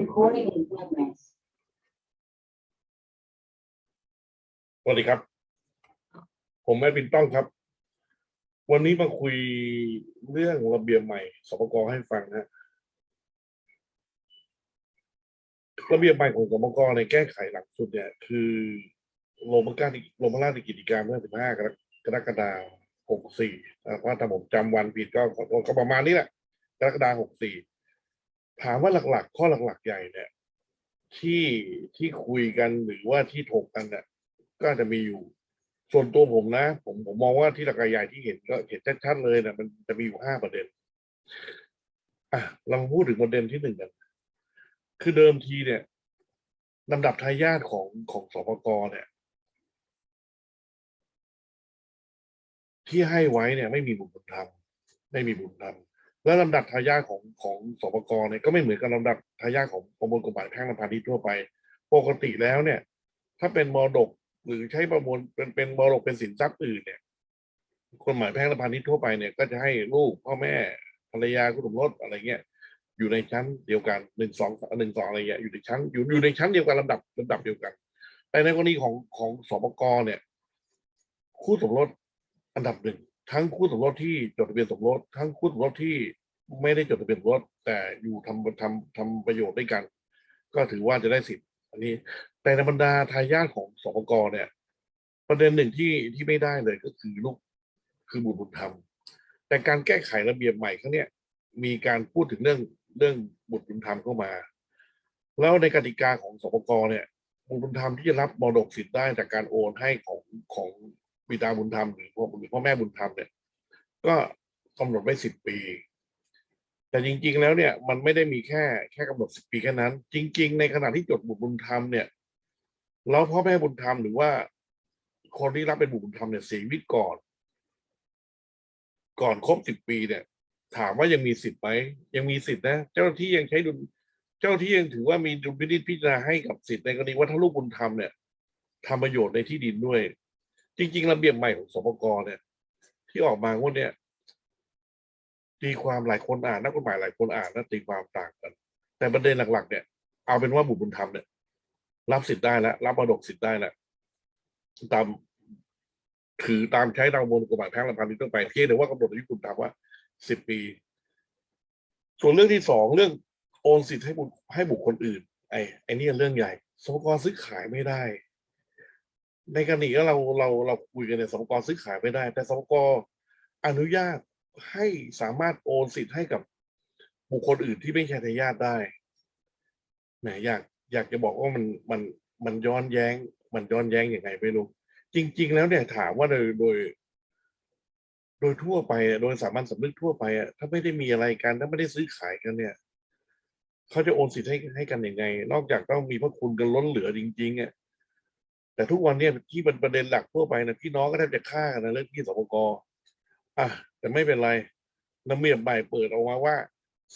Recording in progress. สวัสดีครับ ผมแอดวินต้องครับ วันนี้มาคุยเรื่องระเบียบใหม่สปกให้ฟังนะระเบียบใหม่ของสปกในแก้ไขหลังสุดเนี่ย คือลงมาการลงมาราชกิจการเมื่อ 15 กรกฎาคม 64ว่าถ้าผมจำวันผิดก็ขอโทษก็ประมาณนี้แหละ กรกฎาคม 64 ถามว่าหลักๆ ข้อหลักๆ ใหญ่เนี่ยที่ที่คุยกันหรือว่าที่ถกกันเนี่ยก็จะมีอยู่ ส่วนตัวผมนะ ผมผมมองว่าที่หลักใหญ่ที่เห็นก็เห็นชัดๆเลยนะมันจะมีอยู่ห้าประเด็น อะเราพูดถึงประเด็นที่หนึ่งกัน คือเดิมทีเนี่ยลำดับทายาทของของสปกเนี่ย ที่ให้ไว้เนี่ย ไม่มีบุญบุญธรรมไม่มีบุญธรรม และลำดับทายาทของของสปกเนี่ยก็ไม่เหมือนกับลำดับทายาทของประมวลกฎหมายแพ่งและพาณิชย์ทั่วไป ปกติแล้วเนี่ย ถ้าเป็นมรดกหรือใช้ประมวลเป็นเป็นมรดกเป็นสินทรัพย์อื่นเนี่ยกฎหมายแพ่งและพาณิชย์ทั่วไปเนี่ยก็จะให้ลูกพ่อแม่ภรรยาคุณสมรสอะไรเงี้ยอยู่ในชั้นเดียวกันหนึ่งสองหนึ่งสองอะไรเงี้ยอยู่ในชั้นอยู่อยู่ในชั้นเดียวกันลำดับลำดับเดียวกัน แต่ในกรณีของของสปกเนี่ย คู่สมรสอันดับหนึ่ง ทั้งคู่สมรสที่จดทะเบียนสมรสทั้งคู่สมรสที่ไม่ได้จดทะเบียนสมรสแต่อยู่ทำทำทำประโยชน์ด้วยกัน ก็ถือว่าจะได้สิทธิ์อันนี้ แต่ในบรรดาทายาทของสปกเนี่ย ประเด็นหนึ่งที่ที่ไม่ได้เลยก็คือลูกคือบุตรบุญธรรม แต่การแก้ไขระเบียบใหม่ครั้งนี้มีการพูดถึงเรื่องเรื่องบุตรบุญธรรมเข้ามา แล้วในกติกาของสปกเนี่ยบุตรบุญธรรมที่จะรับมรดกสิทธิ์ได้จากการโอนให้ของของ บิดาบุญธรรมหรือพ่อหรือพ่อแม่บุญธรรมเนี่ย ก็กำหนดไว้สิบปี แต่จริง ๆ แล้วเนี่ยมันไม่ได้มีแค่แค่กำหนดสิบปีแค่นั้น จริง ๆ ในขณะที่จดบุตรบุญธรรมเนี่ยแล้วพ่อแม่บุญธรรมหรือว่าคนที่รับเป็นบุตรบุญธรรมเนี่ยเสียชีวิตก่อน ก่อนครบสิบปีเนี่ย ถามว่ายังมีสิทธิ์ไหมยังมีสิทธิ์นะเจ้าหน้าที่ยังใช้ดุลเจ้าหน้าที่ยังถือว่ามีดุลพินิจพิจารณาให้กับสิทธิ์ในกรณีว่าถ้าลูกบุญธรรมเนี่ยทำประโยชน์ในที่ดินด้วย จริง ๆ ระเบียบใหม่ของสปกเนี่ย ที่ออกมางวดเนี่ยตีความหลายคนอ่านนักกฎหมายหลายคนอ่านนะตีความต่างกัน แต่ประเด็นหลัก ๆ เนี่ย เอาเป็นว่าบุตรบุญธรรมเนี่ย รับสิทธิ์ได้แล้วรับมรดกสิทธิ์ได้แล้วตามถือตามใช้ตามประมวลกฎหมายแพ่งและพาณิชย์ทั่วไปเพียงแต่ว่ากำหนดอายุคุณธรรมว่าสิบปี ส่วนเรื่องที่สองเรื่องโอนสิทธิ์ให้บุให้บุคคลอื่น ไอ้ไอ้นี่เรื่องใหญ่สมกรซื้อขายไม่ได้ ในกรณีก็เราเราเราคุยกันเนี่ยสมกรซื้อขายไม่ได้ แต่สมกรอนุญาตให้สามารถโอนสิทธิ์ให้กับบุคคลอื่นที่ไม่ใช่ทายาทได้แหมอยากอยากจะบอกว่ามันมันมันย้อนแย้ง มันย้อนแย้งอยังไงไม่รู้จริง ๆ แล้วเนี่ยถามว่าโดยโดย โดยทั่วไปโดยสามัญสำนึกทั่วไปอะถ้าไม่ได้มีอะไรกันถ้าไม่ได้ซื้อขายกันเนี่ยเขาจะโอนสิทธิ์ให้ให้กันยังไง นอกจากต้องมีพระคุณกันล้นเหลือจริงๆอะ แต่ทุกวันเนี่ยที่เป็นประเด็นหลักทั่วไปนะพี่น้องก็แทบจะฆ่ากันนะเรื่องที่สปกอะแต่ไม่เป็นไรระเบียบใหม่เปิดออกมาว่า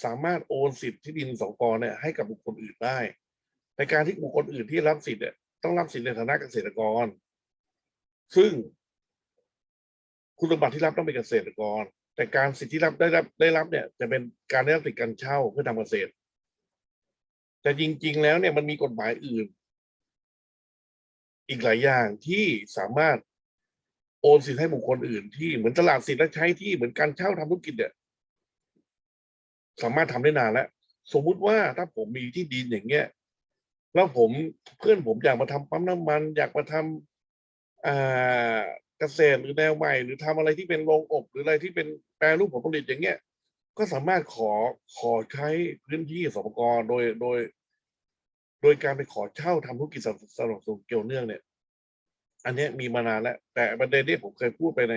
สามารถโอนสิทธิ์ที่ดินสปกเนี่ยให้กับบุคคลอื่นได้ ในการที่บุคคลอื่นที่รับสิทธิ์เนี่ยต้องรับสิทธิ์ในฐานะเกษตรกร ซึ่ง คุณสมบัติที่รับต้องเป็นเกษตรกร แต่การสิทธิที่รับได้รับได้รับเนี่ย จะเป็นการได้รับสิทธิการเช่าเพื่อทำเกษตร แต่จริง ๆ แล้วเนี่ยมันมีกฎหมายอื่น อีกหลายอย่างที่สามารถโอนสิทธิให้บุคคลอื่น ที่เหมือนตลาดสิทธิ์และใช้ที่เหมือนการเช่าทำธุรกิจเนี่ยสามารถทำได้นานแล้วสมมุติว่าถ้าผมมีที่ดินอย่างเงี้ยแล้วผมเพื่อนผมอยากมาทำปั๊มน้ำมัน อยากมาทำอ่าเกษตรหรือแนวใหม่ หรือทำอะไรที่เป็นโรงอบ หรืออะไรที่เป็นแปรรูปผลผลิตอย่างเงี้ย ก็สามารถขอขอใช้พื้นที่สปกรโดยโดย โดยการไปขอเช่าทำธุรกิจสนับสนุนเกี่ยวเนื่องเนี่ย อันเนี้ยมีมานานแล้ว แต่ประเด็นที่ผมเคยพูดไปใน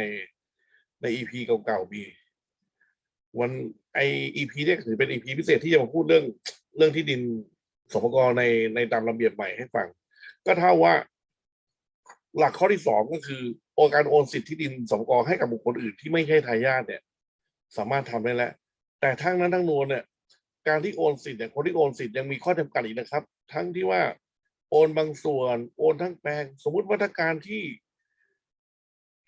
ในอีพีเก่าๆมีวันไออีพีเนี่ยถือเป็นอีพีพิเศษที่จะมาพูดเรื่องเรื่องที่ดินสปกรในในตามระเบียบใหม่ให้ฟัง ก็เท่าว่า หลักข้อที่สองก็คือโอการโอนสิทธิที่ดินสปกรให้กับบุคคลอื่นที่ไม่ใช่ทายาทเนี่ย สามารถทำได้แล้วแต่ทั้งนั้นทั้งนวลเนี่ย การที่โอนสิทธิ์เนี่ยคนที่โอนสิทธิ์ยังมีข้อจำกัดอีกนะครับ ทั้งที่ว่าโอนบางส่วน โอนทั้งแปลง สมมุติว่าถ้าการที่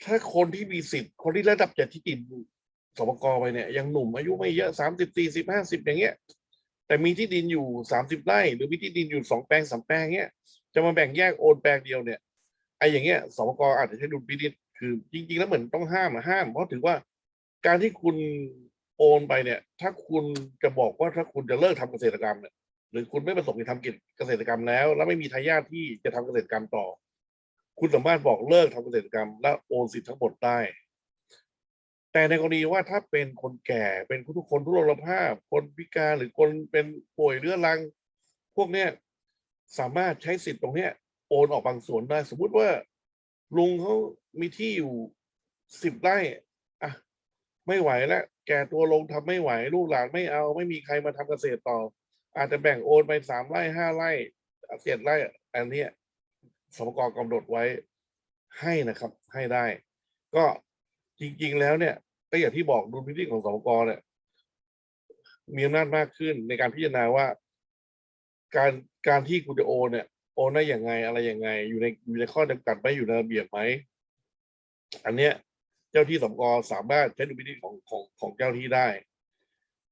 ถ้าคนที่มีสิทธิ์ คนที่ระดับจากที่ดินสปกไปเนี่ยยังหนุ่มอายุไม่เยอะสามสิบสี่สิบห้าสิบอย่างเงี้ย แต่มีที่ดินอยู่สามสิบไร่หรือมีที่ดินอยู่สองแปลงสามแปลงเนี้ยจะมาแบ่งแยกโอนแปลงเดียวเนี่ยไอ้อย่างเงี้ยสปกอาจจะใช้ดุลพินิจคือจริง ๆ แล้วเหมือนต้องห้ามอะห้ามเพราะถือว่าการที่คุณ โอนไปเนี่ย ถ้าคุณจะบอกว่าถ้าคุณจะเลิกทำเกษตรกรรมเนี่ยหรือคุณไม่ประสงค์จะทำกิจเกษตรกรรมแล้ว แล้วไม่มีทายาทที่จะทำเกษตรกรรมต่อ คุณสามารถบอกเลิกทำเกษตรกรรม และโอนสิทธิ์ทั้งหมดได้ แต่ในกรณีว่าถ้าเป็นคนแก่เป็นทุกคนทุรลภาพ คนพิการหรือคนเป็นป่วยเรื้อรัง พวกเนี้ยสามารถใช้สิทธิ์ตรงเนี้ยโอนออกบางส่วนได้ สมมุติว่าลุงเขามีที่อยู่สิบไร่ ไม่ไหวแล้วแก่ตัวลงทำไม่ไหว ลูกหลานไม่เอา ไม่มีใครมาทำเกษตรต่อ อาจจะแบ่งโอนไปสามไร่ห้าไร่เจ็ดไร่อันนี้สมกรกำหนดไว้ให้นะครับ ให้ได้ ก็จริง ๆ แล้วเนี่ย ก็อย่างที่บอกดุลพินิจของสมกรเนี่ย มีอำนาจมากขึ้นในการพิจารณาว่า การการที่คุณจะโอนเนี่ยโอนได้อย่างไงอะไรอยังไง อยู่ในอยู่ในข้อจำกัดไหมอยู่ในระเบียบไหมอันเนี้ย เจ้าที่สมกรสามารถใช้ดุลพินิจของของของเจ้าที่ได้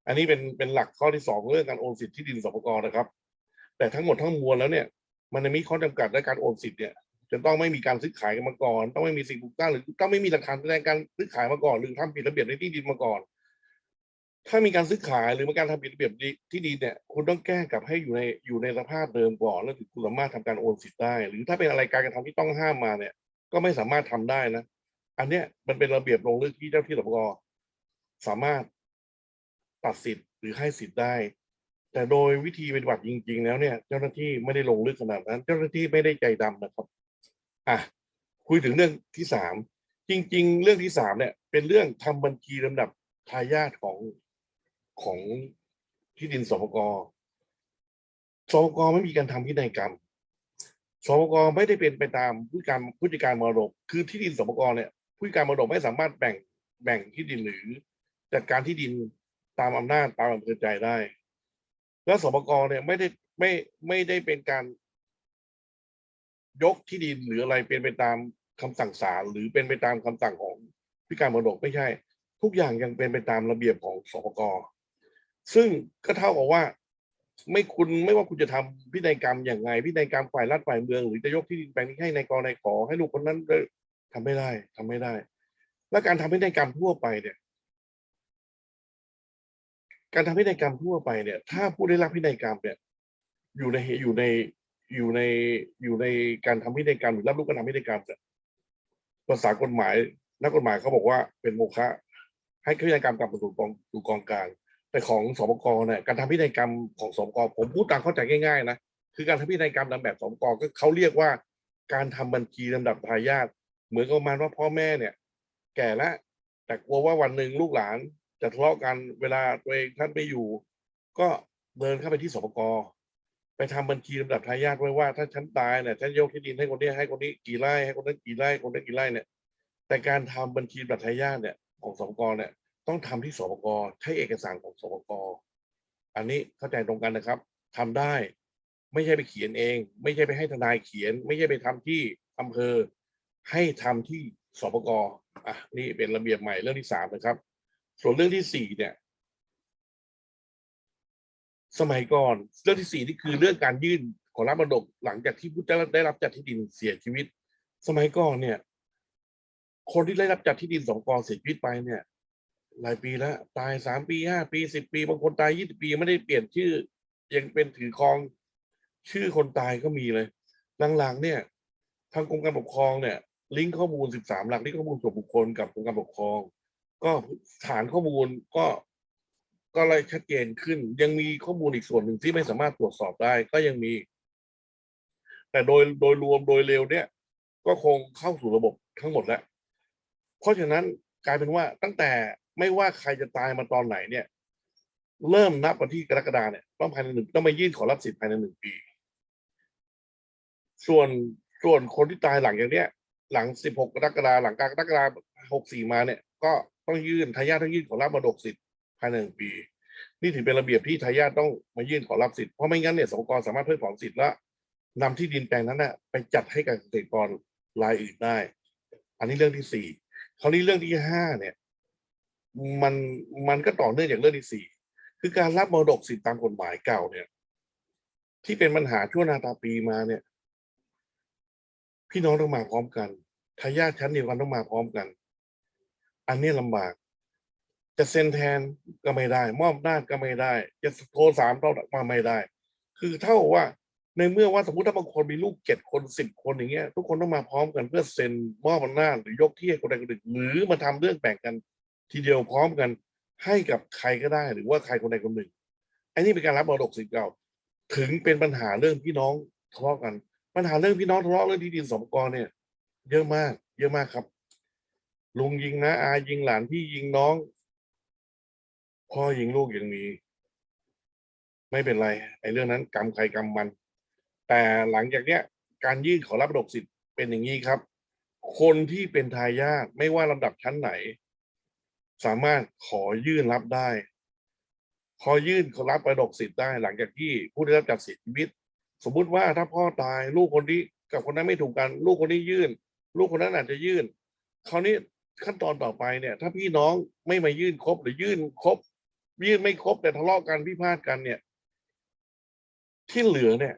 อันนี้เป็นเป็นหลักข้อที่สองเรื่องการโอนสิทธิ์ที่ดินสปกรนะครับ แต่ทั้งหมดทั้งมวลแล้วเนี่ย มันมีข้อจำกัดในการโอนสิทธิ์เนี่ยจะต้องไม่มีการซื้อขายกันมาก่อน ต้องไม่มีสิ่งปลูกสร้างหรือต้องไม่มีหลักฐานแสดงการซื้อขายมาก่อนหรือทำผิดระเบียบในที่ดินมาก่อน ถ้ามีการซื้อขายหรือมีการทำผิดระเบียบที่ดินเนี่ย คุณต้องแก้กลับให้อยู่ในอยู่ในสภาพเดิมก่อนแล้วถึงคุณสามารถทำการโอนสิทธิ์ได้ หรือถ้าเป็นอะไรการกระทำที่ต้องห้ามมาเนี่ย ก็ไม่สามารถทำได้นะ อันเนี้ยมันเป็นระเบียบลงลึกที่เจ้าที่สปกสามารถตัดสิทธิ์หรือให้สิทธิ์ได้ แต่โดยวิธีปฏิบัติจริง ๆ แล้วเนี่ย เจ้าหน้าที่ไม่ได้ลงลึกขนาดนั้น เจ้าหน้าที่ไม่ได้ใจดำนะครับอะคุยถึงเรื่องที่สามจริง ๆ เรื่องที่สามเนี่ย เป็นเรื่องทำบัญชีลำดับทายาทของของที่ดินสปกสปกไม่มีการทำพินัยกรรมสปกไม่ได้เป็นไปตามผู้การผู้จัดการมรดก คือที่ดินสปกเนี่ย ผู้การมรดกไม่สามารถแบ่งแบ่งที่ดินหรือจัดการที่ดินตามอำนาจตามอำเภอใจได้ แล้วสปกรเนี่ยไม่ได้ไม่ไม่ได้เป็นการ ยกที่ดินหรืออะไรเป็นไปตามคำสั่งศาลหรือเป็นไปตามคำสั่งของพิการมรดกไม่ใช่ ทุกอย่างยังเป็นไปตามระเบียบของสปกรซึ่งก็เท่ากับว่า ไม่คุณไม่ว่าคุณจะทำพินัยกรรมอย่างไงพินัยกรรมฝ่ายรัฐฝ่ายเมือง หรือจะยกที่ดินแปลงนี้ให้ในายกนขอให้ลูกคนนั้น ทำไม่ได้ทำไม่ได้ และการทำพินัยกรรมทั่วไปเนี่ย การทำพินัยกรรมทั่วไปเนี่ย ถ้าผู้ได้รับพินัยกรรมเนี่ย อยู่ในอยู่ในอยู่ในอยู่ในการทำพินัยกรรมหรือรับรู้การทำพินัยกรรมเนี่ยภาษากฎหมาย นักกฎหมายเขาบอกว่าเป็นโมฆะให้พินัยกรรมกลับมาสู่กองสู่กองกลางแต่ของสปกเนี่ยการทำพินัยกรรมของสปกผมพูดตามเข้าใจง่ายๆนะคือการทำพินัยกรรมตามแบบสปกก็เขาเรียกว่าการทำบัญชีลำดับทายาท เหมือนกับมาว่าพ่อแม่เนี่ย แก่แล้วแต่กลัวว่าวันหนึ่งลูกหลานจะทะเลาะกันเวลาตัวเองท่านไม่อยู่ ก็เดินเข้าไปที่สปกไปทำบัญชีลำดับทายาทไว้ว่าถ้าฉันตายเนี่ยฉันยกที่ดินให้คนนี้ให้คนนี้กี่ไร่ให้คนนั้นกี่ไร่คนนั้นกี่ไร่เนี่ย แต่การทำบัญชีลำดับทายาทเนี่ยของสปกเนี่ยต้องทำที่สปกใช้เอกสารของสปกอันนี้เข้าใจตรงกันนะครับทำได้ ไม่ใช่ไปเขียนเอง ไม่ใช่ไปให้ทนายเขียน ไม่ใช่ไปทำที่อำเภอ ให้ทำที่สปกอะนี่เป็นระเบียบใหม่เรื่องที่สามนะครับ ส่วนเรื่องที่สี่เนี่ย สมัยก่อนเรื่องที่สี่นี่คือเรื่องการยื่นขอรับมรดกหลังจากที่ผู้ได้รับจัดที่ดินเสียชีวิต สมัยก่อนเนี่ย คนที่ได้รับจัดที่ดินสองกอเสียชีวิตไปเนี่ย หลายปีแล้วตายสามปีห้าปีสิบปีบางคนตายยี่สิบปีไม่ได้เปลี่ยนชื่อ ยังเป็นถือครองชื่อคนตายก็มีเลยหลังๆเนี่ย ทางกรมการปกครองเนี่ย ลิงก์ข้อมูลสิบสามหลักลิงก์ข้อมูลส่วนบุคคลกับกรมการปกครอง ก็ฐานข้อมูลก็ก็เลยชัดเจนขึ้น ยังมีข้อมูลอีกส่วนหนึ่งที่ไม่สามารถตรวจสอบได้ก็ยังมี แต่โดยโดยรวมโดยเร็วเนี่ย ก็คงเข้าสู่ระบบทั้งหมดแล้ว เพราะฉะนั้นกลายเป็นว่าตั้งแต่ไม่ว่าใครจะตายมาตอนไหนเนี่ย เริ่มนับวันที่กรกฎาเนี่ยต้องภายในหนึ่งต้องมายื่นขอรับสิทธิ์ภายในหนึ่งปี ส่วนส่วนคนที่ตายหลังอย่างเนี้ย หลังสิบหกกรกฎาหลังกรกฎาหกสี่มาเนี่ย ก็ต้องยื่นทายาทต้องยื่นขอรับมรดกสิทธิ์ภายในหนึ่งปี นี่ถือเป็นระเบียบที่ทายาทต้องมายื่นขอรับสิทธิ์เพราะไม่งั้นเนี่ยสงกรสามารถเพิกถอนสิทธิ์และนำที่ดินแปลงนั้นน่ะไปจัดให้กับเกษตรกรรายอื่นได้ อันนี้เรื่องที่สี่คราวนี้เรื่องที่ห้าเนี่ย มันมันก็ต่อเนื่องจากเรื่องที่สี่คือการรับมรดกสิทธิ์ตามกฎหมายเก่าเนี่ย ที่เป็นปัญหาชั่วนาตาปีมาเนี่ย พี่น้องต้องมาพร้อมกันทายาทชั้นเดียวกันต้องมาพร้อมกัน อันนี้ลำบาก จะเซ็นแทนก็ไม่ได้ มอบหน้าก็ไม่ได้ จะโทรสามต้อมาไม่ได้ คือเท่าว่าในเมื่อว่าสมมติถ้าบางคนมีลูกเจ็ดคนสิบคนอย่างเงี้ย ทุกคนต้องมาพร้อมกันเพื่อเซ็นมอบอำนาจหรือยกที่ให้คนใดคนหนึ่งหรือมาทำเรื่องแบ่งกัน ทีเดียวพร้อมกันให้กับใครก็ได้หรือว่าใครคนใดคนหนึ่งอันนี้เป็นการรับมรดกสิทธิ์เก่า ถึงเป็นปัญหาเรื่องพี่น้องทะเลาะกัน ปัญหาเรื่องพี่น้องทะเลาะเรื่องที่ดินสมกรเนี่ย เยอะมาก เยอะมากครับ ลุงยิงนะอายิงหลานพี่ยิงน้อง พ่อยิงลูกยังมีไม่เป็นไรไอ้เรื่องนั้นกรรมใครกรรมมัน แต่หลังจากเนี้ย การยื่นขอรับมรดกสิทธิ์เป็นอย่างนี้ครับ คนที่เป็นทายาทไม่ว่าลำดับชั้นไหน สามารถขอยื่นรับได้ ขอยื่นขอรับมระดกสิทธิ์ได้ หลังจากที่ผู้ได้รับจัดสิทธิชีวิต สมมุติว่าถ้าพ่อตายลูกคนนี้กับคนนั้นไม่ถูกกัน ลูกคนนี้ยื่น ลูกคนนั้นอาจจะยื่นคราวนี้ขั้นตอนต่อไปเนี่ย ถ้าพี่น้องไม่มายื่นครบหรือยื่นครบ ยื่นไม่ครบแต่ทะเลาะกันพิพาทกันเนี่ย ที่เหลือเนี่ย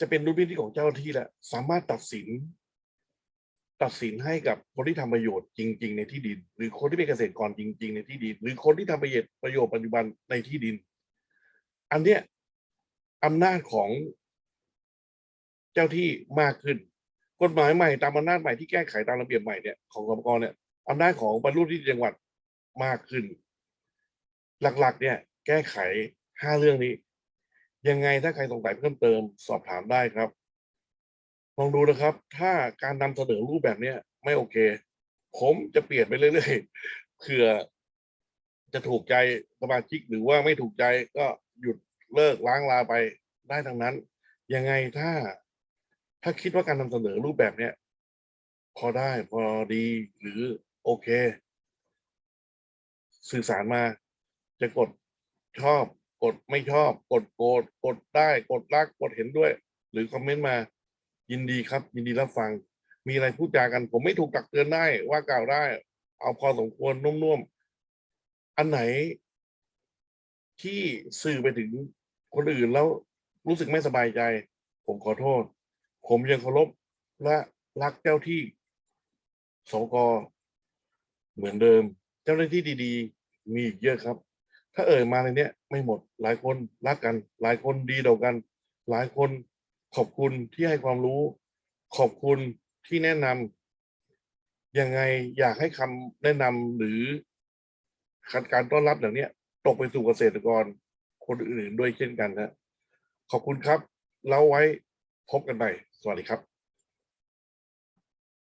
จะเป็นดุลพินิจของเจ้าที่แล้วสามารถตัดสิน ตัดสินให้กับคนที่ทำประโยชน์จริง ๆ ในที่ดิน หรือคนที่เป็นเกษตรกรจริง ๆ ในที่ดิน หรือคนที่ทำประโยชน์ประโยชน์ปัจจุบันในที่ดิน อันเนี้ยอำนาจของ เจ้าที่มากขึ้น กฎหมายใหม่ตามอำนาจใหม่ที่แก้ไขตามระเบียบใหม่เนี่ยของสมกรเนี่ยอำนาจของบรรลุที่จังหวัดมากขึ้น หลักๆ เนี่ย แก้ไขห้าเรื่องนี้ ยังไงถ้าใครสงสัยเพิ่มเติมสอบถามได้ครับลองดูนะครับ ถ้าการนำเสนอรูปแบบเนี้ยไม่โอเค ผมจะเปลี่ยนไปเรื่อยๆเผื่อจะถูกใจสมาชิกหรือว่าไม่ถูกใจก็หยุดเลิกล้างลาไปได้ทั้งนั้น ยังไงถ้า ถ้าคิดว่าการนำเสนอรูปแบบเนี้ย พอได้พอดีหรือโอเค สื่อสารมา จะกดชอบ กดไม่ชอบ กดโกรธกดได้ กดรักกดเห็นด้วย หรือคอมเมนต์มา ยินดีครับ ยินดีรับฟัง มีอะไรพูดจากัน ผมไม่ถูกตักเตือนได้ว่ากล่าวได้ เอาพอสมควรนุ่มๆอันไหนที่สื่อไปถึงคนอื่นแล้วรู้สึกไม่สบายใจ ผมขอโทษ ผมยังเคารพและรักเจ้าที่สกเหมือนเดิม เจ้าหน้าที่ดีๆ มีอีกเยอะครับ ถ้าเอ่ยมาในเนี้ยไม่หมดหลายคนรักกัน หลายคนดีต่อกัน หลายคนขอบคุณที่ให้ความรู้ ขอบคุณที่แนะนำยังไงอยากให้คำแนะนำหรือการต้อนรับอย่างเนี้ยตกไปสู่เกษตรกรคนอื่นๆด้วยเช่นกันนะขอบคุณครับแล้วไว้พบกันใหม่ สวัสดีครับ